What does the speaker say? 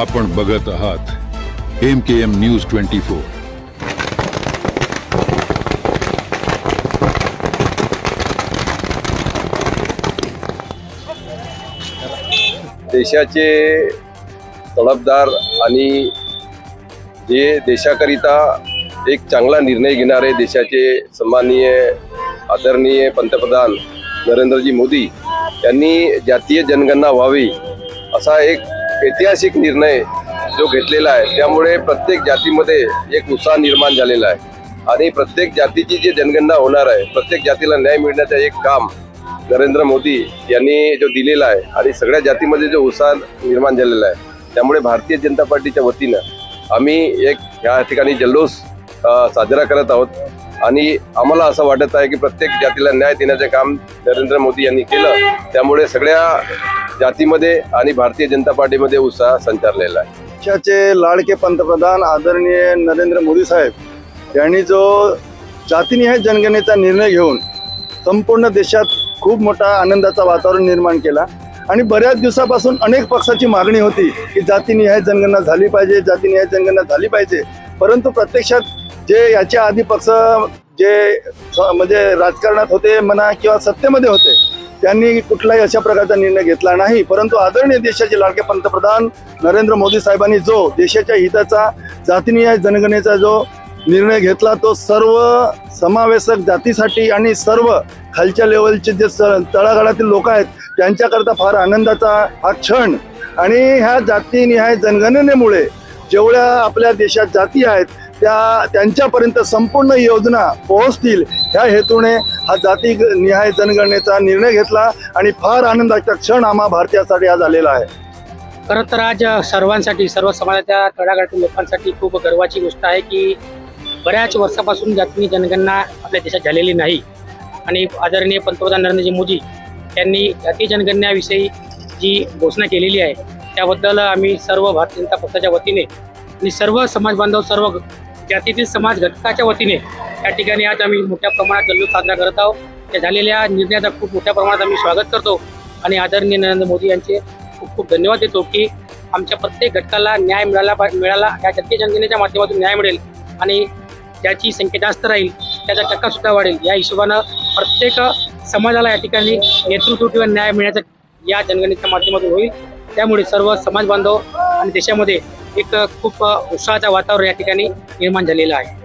आपण बघत आहात M K M news twenty four देशाचे तडफदार आणि जे देशाकरिता एक चांगला निर्णय घेणारे देशाचे सन्माननीय आदरणीय पंतप्रधान नरेंद्रजी मोदी यांनी जातीय जनगणना व्हावी असा एक ऐतिहासिक निर्णय जो घेतलेला आहे. त्यामुळे प्रत्येक जातीमध्ये एक उत्साह निर्माण झालेला आहे. आणि प्रत्येक जातीची जी जनगणना होणार आहे प्रत्येक जातीला न्याय मिळण्याचं एक काम नरेंद्र मोदी यांनी जो दिलेला आहे आणि सगळ्या जातीमध्ये जो उत्साह निर्माण झालेला आहे त्यामुळे भारतीय जनता पार्टीच्या वतीनं आम्ही एक ह्या ठिकाणी जल्लोष साजरा करत आहोत. आणि आम्हाला असं वाटत आहे की प्रत्येक जातीला न्याय देण्याचे काम नरेंद्र मोदी यांनी केलं त्यामुळे सगळ्या जातीमध्ये आणि भारतीय जनता पार्टीमध्ये उत्साह संचारलेला आहे. देशाचे लाडके पंतप्रधान आदरणीय नरेंद्र मोदी साहेब यांनी जो जातीनिहाय जनगणनेचा निर्णय घेऊन संपूर्ण देशात खूप मोठा आनंदाचा वातावरण निर्माण केला. आणि बऱ्याच दिवसापासून अनेक पक्षाची मागणी होती की जातीनिहाय जनगणना झाली पाहिजे जातीनिहाय जनगणना झाली पाहिजे. परंतु प्रत्यक्षात जे याच्या आधी पक्ष जे म्हणजे राजकारणात होते म्हणा किंवा सत्तेमध्ये होते त्यांनी कुठलाही अशा प्रकारचा निर्णय घेतला नाही. परंतु आदरणीय देशाचे लाडके पंतप्रधान नरेंद्र मोदी साहेबांनी जो देशाच्या हिताचा जातीनिहाय जनगणनेचा जो निर्णय घेतला तो सर्व समावेशक जातीसाठी आणि सर्व खालच्या लेवलचे जे स तळागाळातील लोक आहेत त्यांच्याकरता फार आनंदाचा हा क्षण. आणि ह्या जातीनिहाय जनगणनेमुळे जेवढ्या आपल्या देशात जाती आहेत त्या त्यांच्यापर्यंत संपूर्ण योजना पोहोचतील. ह्या हेतूने हा जाती निहाय जनगणनेचा निर्णय घेतला आणि फार आनंदाचा क्षण आम्हा भारतीयासाठी आज आलेला आहे. खरं तर आज सर्वांसाठी सर्व समाजाच्या तळागाळातील लोकांसाठी खूप गर्वाची गोष्ट आहे की बऱ्याच वर्षापासून जातीय जनगणना आपल्या देशात झालेली नाही. आणि आदरणीय पंतप्रधान नरेंद्रजी मोदी यांनी जातीय जनगणनेविषयी जी घोषणा केलेली आहे त्याबद्दल आम्ही सर्व भारतीय जनता पक्षाच्या वतीने आणि सर्व समाज बांधव सर्व जातीतील समाज घटकाच्या वतीने या ठिकाणी आज आम्ही मोठ्या प्रमाणात जल्लोष साजरा करत आहोत. त्या झालेल्या निर्णयाचा खूप मोठ्या प्रमाणात आम्ही स्वागत करतो आणि आदरणीय नरेंद्र मोदी यांचे खूप खूप धन्यवाद देतो की आमच्या प्रत्येक घटकाला न्याय मिळाला मिळाला. या जातीय जनगणनेच्या माध्यमातून न्याय मिळेल आणि ज्याची संख्या जास्त राहील त्याचा टक्का सुद्धा वाढेल. या हिशोबानं प्रत्येक समाजाला या ठिकाणी नेतृत्व किंवा न्याय मिळण्याचा या जनगणनेच्या माध्यमातून होईल. त्यामुळे सर्व समाज बांधव आणि देशामध्ये एक खूप उत्साहाचं वातावरण या ठिकाणी निर्माण झालेलं आहे.